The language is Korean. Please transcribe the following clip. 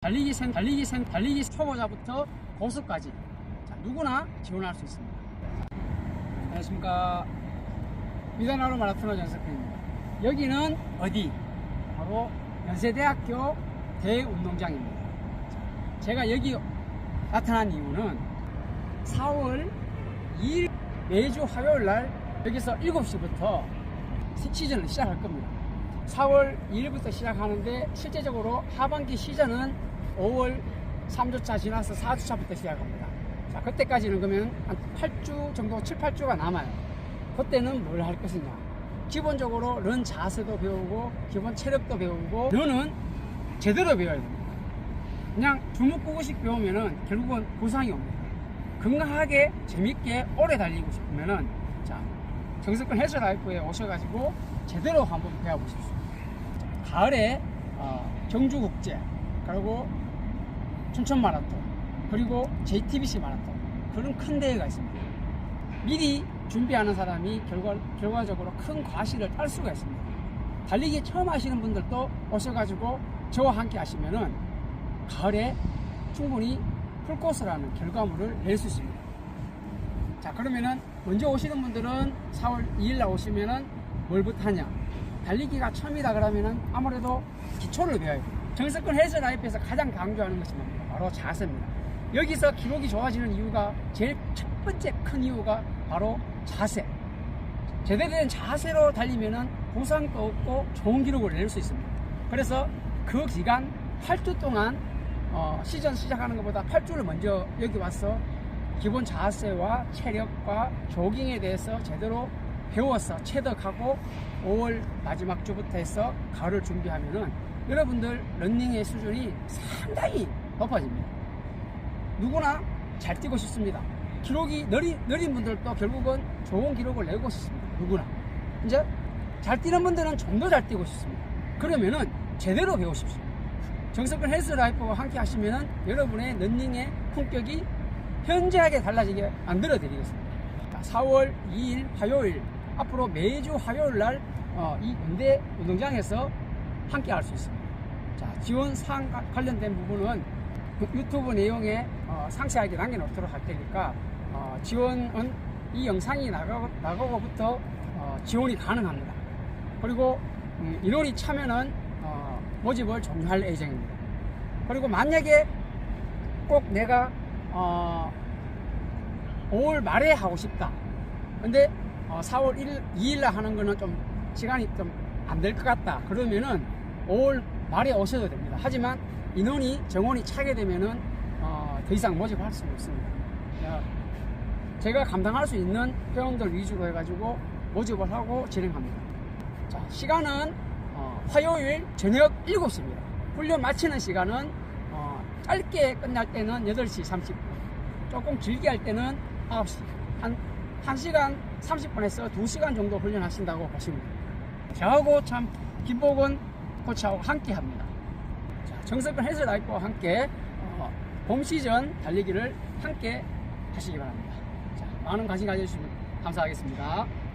달리기 생, 달리기 생, 달리기 초보자부터 고수까지 자, 누구나 지원할 수 있습니다. 안녕하십니까. 미다나로 마라토너 전석현입니다. 여기는 어디? 바로 연세대학교 대운동장입니다. 자, 제가 여기 나타난 이유는 4월 2일 매주 화요일 날 여기서 7시부터 시즌을 시작할 겁니다. 4월 2일부터 시작하는데 실제적으로 하반기 시즌은 5월 3주차 지나서 4주차부터 시작합니다. 자, 그때까지는 그러면 한 8주 정도, 7, 8주가 남아요. 그때는 뭘 할 것이냐. 기본적으로 런 자세도 배우고, 기본 체력도 배우고, 런은 제대로 배워야 됩니다. 그냥 주먹구구식 배우면은 결국은 부상이 옵니다. 건강하게, 재밌게, 오래 달리고 싶으면은, 자, 정석근 헬스 라이프에 오셔가지고 제대로 한번 배워보십시오. 가을에 어, 경주국제, 그리고 춘천 마라톤, 그리고 JTBC 마라톤 그런 큰 대회가 있습니다. 미리 준비하는 사람이 결과, 결과적으로 큰 과실을 딸 수가 있습니다. 달리기 처음 하시는 분들도 오셔가지고 저와 함께 하시면은 가을에 충분히 풀코스라는 결과물을 낼 수 있습니다. 자 그러면은 먼저 오시는 분들은 4월 2일 날 오시면은 뭘부터 하냐 달리기가 처음이다 그러면은 아무래도 기초를 배워야 돼요. 정석근 헬스 라이프에서 가장 강조하는 것이 뭡니까? 바로 자세입니다. 여기서 기록이 좋아지는 이유가 제일 첫 번째 큰 이유가 바로 자세. 제대로 된 자세로 달리면은 부상도 없고 좋은 기록을 낼 수 있습니다. 그래서 그 기간 8주 동안 어, 시즌 시작하는 것보다 8주를 먼저 여기 와서 기본 자세와 체력과 조깅에 대해서 제대로 배워서 체득하고 5월 마지막 주부터 해서 가을을 준비하면은 여러분들 런닝의 수준이 상당히 높아집니다. 누구나 잘 뛰고 싶습니다. 기록이 느린, 느린 분들도 결국은 좋은 기록을 내고 싶습니다. 누구나. 이제 잘 뛰는 분들은 좀 더 잘 뛰고 싶습니다. 그러면은 제대로 배우십시오. 정석근 헬스 라이프와 함께 하시면은 여러분의 런닝의 품격이 현저하게 달라지게 만들어 드리겠습니다. 4월 2일 화요일 앞으로 매주 화요일 날 어, 이 군대 운동장에서 함께 할 수 있습니다. 자, 지원 사항 과- 관련된 부분은 그 유튜브 내용에 어, 상세하게 남겨놓도록 할 테니까 어, 지원은 이 영상이 나가고, 나가고부터 어, 지원이 가능합니다. 그리고 음, 인원이 차면은 어, 모집을 종료할 예정입니다. 그리고 만약에 꼭 내가 어, 5월 말에 하고 싶다. 근데 어, 4월 1일, 2일 날 하는 거는 좀 시간이 좀 안 될 것 같다. 그러면은 5월 말에 오셔도 됩니다. 하지만 인원이 정원이 차게 되면은 어, 더 이상 모집할 수는 없습니다. 어, 제가 감당할 수 있는 회원들 위주로 해가지고 모집을 하고 진행합니다. 자, 시간은 어, 화요일 저녁 7시입니다. 훈련 마치는 시간은 어, 짧게 끝날 때는 8시 30분, 조금 길게 할 때는 9시. 한, 1시간 30분에서 2시간 정도 훈련하신다고 보시면 됩니다. 저하고 참 김복은 코치하고 함께 합니다. 자, 정석근 라이프와 함께 어, 봄 시즌 달리기를 함께 하시기 바랍니다. 자, 많은 관심 가져주시면 감사하겠습니다.